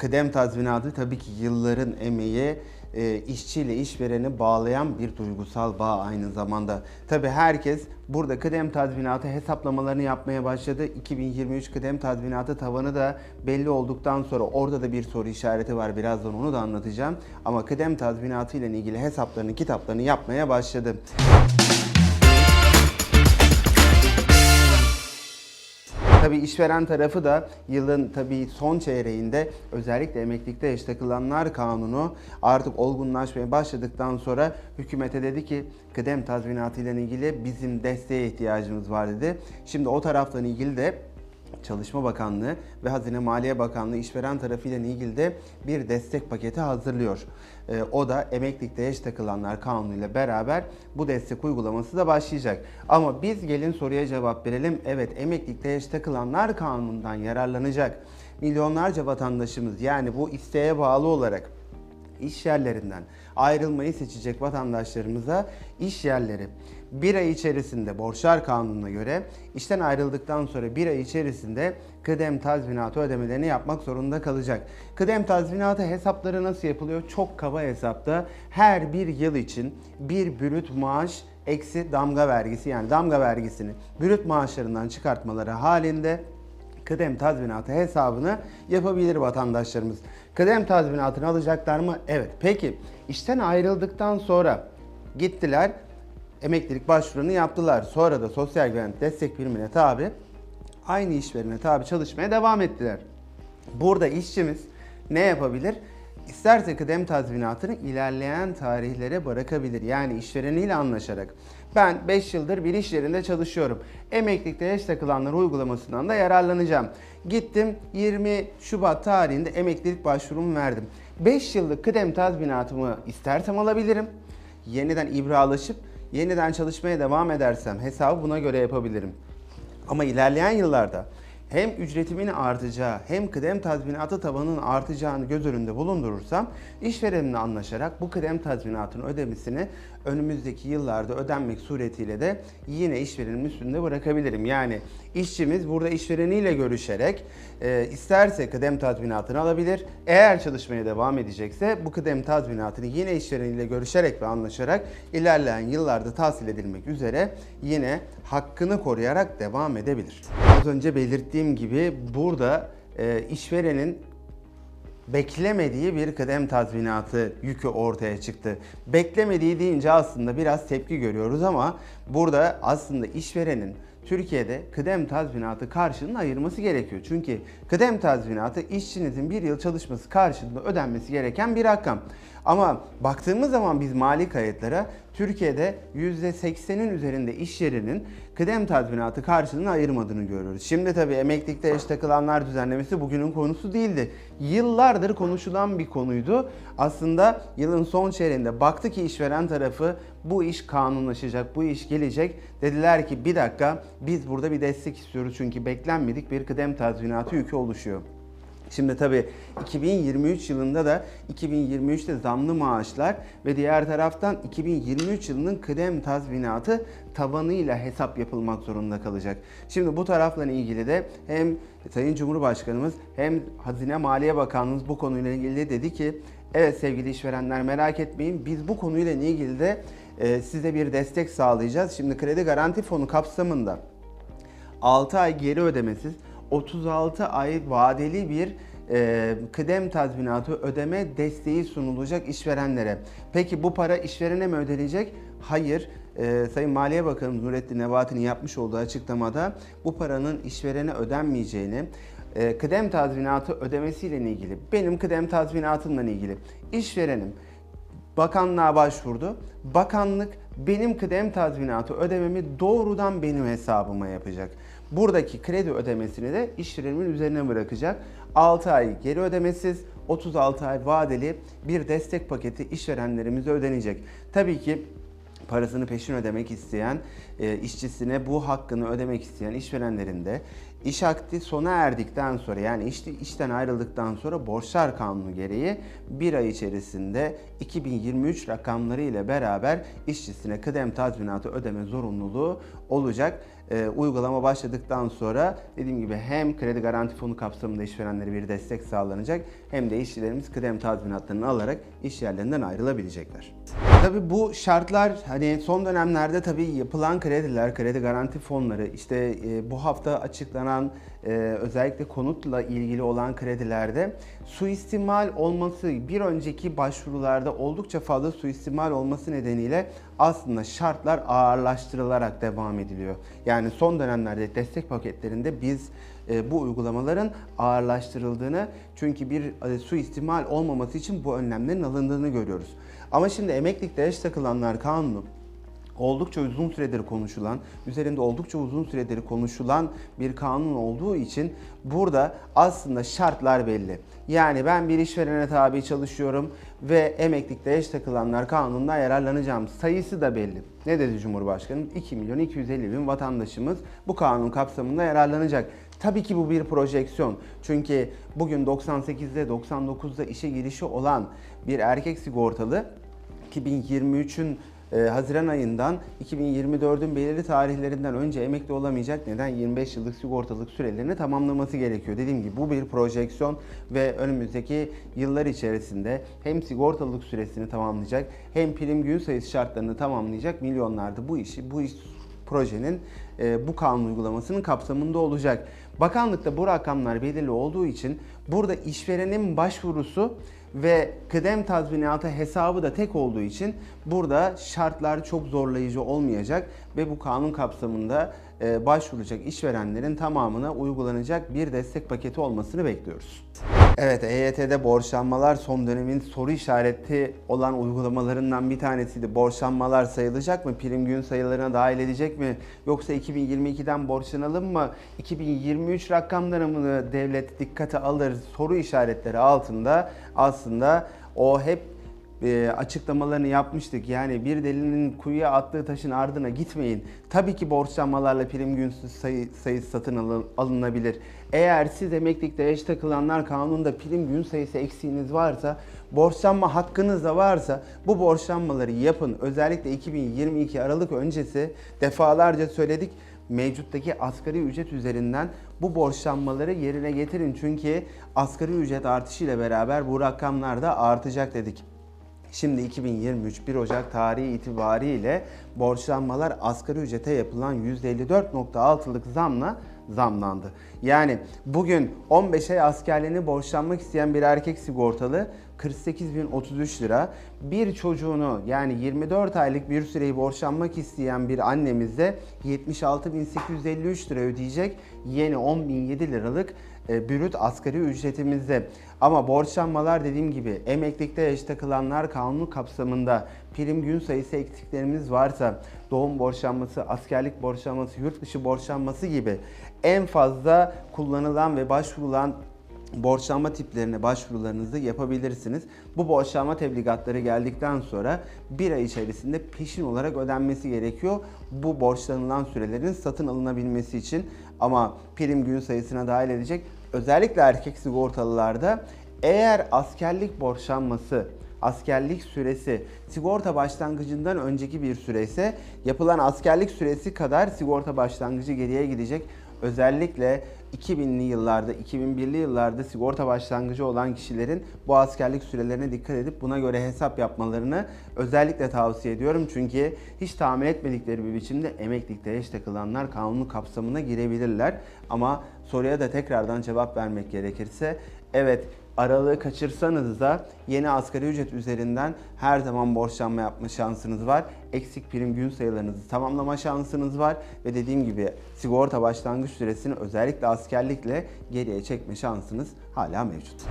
kıdem tazminatı tabii ki yılların emeği e, işçiyle işvereni bağlayan bir duygusal bağ aynı zamanda. Tabii herkes burada kıdem tazminatı hesaplamalarını yapmaya başladı. 2023 kıdem tazminatı tavanı da belli olduktan sonra orada da bir soru işareti var. Birazdan onu da anlatacağım. Ama kıdem tazminatı ile ilgili hesaplarını, kitaplarını yapmaya başladı. Tabii işveren tarafı da yılın tabii son çeyreğinde özellikle emeklilikte yaş takılanlar kanunu artık olgunlaşmaya başladıktan sonra hükümete dedi ki kıdem tazminatı ile ilgili bizim desteğe ihtiyacımız var dedi. Şimdi o tarafla ilgili de Çalışma Bakanlığı ve Hazine Maliye Bakanlığı işveren tarafıyla ilgili de bir destek paketi hazırlıyor. Ee, o da emeklilikte yaş takılanlar kanunu ile beraber bu destek uygulaması da başlayacak. Ama biz gelin soruya cevap verelim. Evet emeklilikte yaş takılanlar kanunundan yararlanacak milyonlarca vatandaşımız yani bu isteğe bağlı olarak iş yerlerinden ayrılmayı seçecek vatandaşlarımıza iş yerleri bir ay içerisinde borçlar kanununa göre işten ayrıldıktan sonra bir ay içerisinde kıdem tazminatı ödemelerini yapmak zorunda kalacak. Kıdem tazminatı hesapları nasıl yapılıyor? Çok kaba hesapta her bir yıl için bir bürüt maaş eksi damga vergisi yani damga vergisini bürüt maaşlarından çıkartmaları halinde kıdem tazminatı hesabını yapabilir vatandaşlarımız. Kıdem tazminatını alacaklar mı? Evet. Peki işten ayrıldıktan sonra gittiler emeklilik başvurunu yaptılar. Sonra da sosyal güvenlik destek birimine tabi aynı işverene tabi çalışmaya devam ettiler. Burada işçimiz ne yapabilir? İsterse kıdem tazminatını ilerleyen tarihlere bırakabilir. Yani işvereniyle anlaşarak. Ben 5 yıldır bir iş yerinde çalışıyorum. Emeklilikte yaş takılanlar uygulamasından da yararlanacağım. Gittim 20 Şubat tarihinde emeklilik başvurumu verdim. 5 yıllık kıdem tazminatımı istersem alabilirim. Yeniden ibralaşıp yeniden çalışmaya devam edersem hesabı buna göre yapabilirim. Ama ilerleyen yıllarda hem ücretimin artacağı hem kıdem tazminatı tavanının artacağını göz önünde bulundurursam işverenimle anlaşarak bu kıdem tazminatının ödemesini önümüzdeki yıllarda ödenmek suretiyle de yine işverenin üstünde bırakabilirim. Yani işçimiz burada işvereniyle görüşerek e, isterse kıdem tazminatını alabilir. Eğer çalışmaya devam edecekse bu kıdem tazminatını yine işvereniyle görüşerek ve anlaşarak ilerleyen yıllarda tahsil edilmek üzere yine hakkını koruyarak devam edebilir. Az önce belirttiğim gibi burada e, işverenin beklemediği bir kıdem tazminatı yükü ortaya çıktı. Beklemediği deyince aslında biraz tepki görüyoruz ama burada aslında işverenin Türkiye'de kıdem tazminatı karşılığını ayırması gerekiyor. Çünkü kıdem tazminatı işçinizin bir yıl çalışması karşılığında ödenmesi gereken bir rakam. Ama baktığımız zaman biz mali kayıtlara Türkiye'de %80'in üzerinde iş yerinin kıdem tazminatı karşılığını ayırmadığını görüyoruz. Şimdi tabii emeklilikte yaş takılanlar düzenlemesi bugünün konusu değildi. Yıllardır konuşulan bir konuydu. Aslında yılın son çeyreğinde baktı ki işveren tarafı bu iş kanunlaşacak, bu iş gelecek. Dediler ki bir dakika biz burada bir destek istiyoruz çünkü beklenmedik bir kıdem tazminatı yükü oluşuyor. Şimdi tabii 2023 yılında da 2023'te zamlı maaşlar ve diğer taraftan 2023 yılının kıdem tazminatı tavanıyla hesap yapılmak zorunda kalacak. Şimdi bu tarafla ilgili de hem Sayın Cumhurbaşkanımız hem Hazine Maliye Bakanlığımız bu konuyla ilgili dedi ki evet sevgili işverenler merak etmeyin biz bu konuyla ilgili de e, size bir destek sağlayacağız. Şimdi kredi garanti fonu kapsamında 6 ay geri ödemesiz 36 ay vadeli bir e, kıdem tazminatı ödeme desteği sunulacak işverenlere. Peki bu para işverene mi ödenecek? Hayır. E, Sayın Maliye Bakanı Nurettin Nebati'nin yapmış olduğu açıklamada bu paranın işverene ödenmeyeceğini, e, kıdem tazminatı ödemesiyle ilgili, benim kıdem tazminatımla ilgili işverenim bakanlığa başvurdu. Bakanlık benim kıdem tazminatı ödememi doğrudan benim hesabıma yapacak. Buradaki kredi ödemesini de işverenimin üzerine bırakacak. 6 ay geri ödemesiz, 36 ay vadeli bir destek paketi işverenlerimize ödenecek. Tabii ki parasını peşin ödemek isteyen, e, işçisine bu hakkını ödemek isteyen işverenlerin de İş akdi sona erdikten sonra yani iş, işten ayrıldıktan sonra borçlar kanunu gereği bir ay içerisinde 2023 rakamları ile beraber işçisine kıdem tazminatı ödeme zorunluluğu olacak. Ee, uygulama başladıktan sonra dediğim gibi hem kredi garanti fonu kapsamında işverenlere bir destek sağlanacak hem de işçilerimiz kıdem tazminatlarını alarak iş yerlerinden ayrılabilecekler. Tabii bu şartlar hani son dönemlerde tabii yapılan krediler, kredi garanti fonları işte e, bu hafta açıklanan e, özellikle konutla ilgili olan kredilerde suistimal olması bir önceki başvurularda oldukça fazla suistimal olması nedeniyle aslında şartlar ağırlaştırılarak devam ediliyor. Yani son dönemlerde destek paketlerinde biz bu uygulamaların ağırlaştırıldığını çünkü bir e, suistimal olmaması için bu önlemlerin alındığını görüyoruz. Ama şimdi emeklilikte eş takılanlar kanunu oldukça uzun süredir konuşulan, üzerinde oldukça uzun süredir konuşulan bir kanun olduğu için burada aslında şartlar belli. Yani ben bir işverene tabi çalışıyorum ve emeklilikte eş takılanlar kanunundan yararlanacağım. Sayısı da belli. Ne dedi Cumhurbaşkanı? 2 milyon 250 bin vatandaşımız bu kanun kapsamında yararlanacak. Tabii ki bu bir projeksiyon. Çünkü bugün 98'de 99'da işe girişi olan bir erkek sigortalı 2023'ün e, Haziran ayından 2024'ün belirli tarihlerinden önce emekli olamayacak. Neden? 25 yıllık sigortalık sürelerini tamamlaması gerekiyor. Dediğim gibi bu bir projeksiyon ve önümüzdeki yıllar içerisinde hem sigortalılık süresini tamamlayacak hem prim gün sayısı şartlarını tamamlayacak milyonlarda bu işi bu iş projenin e, bu kanun uygulamasının kapsamında olacak. Bakanlıkta bu rakamlar belirli olduğu için burada işverenin başvurusu ve kıdem tazminatı hesabı da tek olduğu için burada şartlar çok zorlayıcı olmayacak ve bu kanun kapsamında başvuracak işverenlerin tamamına uygulanacak bir destek paketi olmasını bekliyoruz. Evet EYT'de borçlanmalar son dönemin soru işareti olan uygulamalarından bir tanesiydi. Borçlanmalar sayılacak mı? Prim gün sayılarına dahil edecek mi? Yoksa 2022'den borçlanalım mı? 2023 rakamlarını devlet dikkate alır? Soru işaretleri altında aslında o hep e, açıklamalarını yapmıştık. Yani bir delinin kuyuya attığı taşın ardına gitmeyin. Tabii ki borçlanmalarla prim gün sayı, sayısı satın alın, alınabilir. Eğer siz emeklilikte eş takılanlar kanununda prim gün sayısı eksiğiniz varsa, borçlanma hakkınız da varsa bu borçlanmaları yapın. Özellikle 2022 Aralık öncesi defalarca söyledik mevcuttaki asgari ücret üzerinden bu borçlanmaları yerine getirin. Çünkü asgari ücret artışıyla beraber bu rakamlar da artacak dedik. Şimdi 2023 1 Ocak tarihi itibariyle borçlanmalar asgari ücrete yapılan %54.6'lık zamla zamlandı. Yani bugün 15 ay askerliğini borçlanmak isteyen bir erkek sigortalı 48.033 lira. Bir çocuğunu yani 24 aylık bir süreyi borçlanmak isteyen bir annemiz de 76.853 lira ödeyecek. Yeni 10.007 liralık brüt asgari ücretimizde. Ama borçlanmalar dediğim gibi emeklilikte eş takılanlar kanunu kapsamında prim gün sayısı eksiklerimiz varsa doğum borçlanması, askerlik borçlanması, yurt dışı borçlanması gibi en fazla kullanılan ve başvurulan borçlanma tiplerine başvurularınızı yapabilirsiniz. Bu borçlanma tebligatları geldikten sonra bir ay içerisinde peşin olarak ödenmesi gerekiyor. Bu borçlanılan sürelerin satın alınabilmesi için ama prim gün sayısına dahil edecek. Özellikle erkek sigortalılarda eğer askerlik borçlanması askerlik süresi sigorta başlangıcından önceki bir süre ise yapılan askerlik süresi kadar sigorta başlangıcı geriye gidecek. Özellikle 2000'li yıllarda, 2001'li yıllarda sigorta başlangıcı olan kişilerin bu askerlik sürelerine dikkat edip buna göre hesap yapmalarını özellikle tavsiye ediyorum. Çünkü hiç tahmin etmedikleri bir biçimde emeklilikte eş takılanlar kanunu kapsamına girebilirler. Ama soruya da tekrardan cevap vermek gerekirse evet aralığı kaçırsanız da yeni asgari ücret üzerinden her zaman borçlanma yapma şansınız var. Eksik prim gün sayılarınızı tamamlama şansınız var ve dediğim gibi sigorta başlangıç süresini özellikle askerlikle geriye çekme şansınız hala mevcut.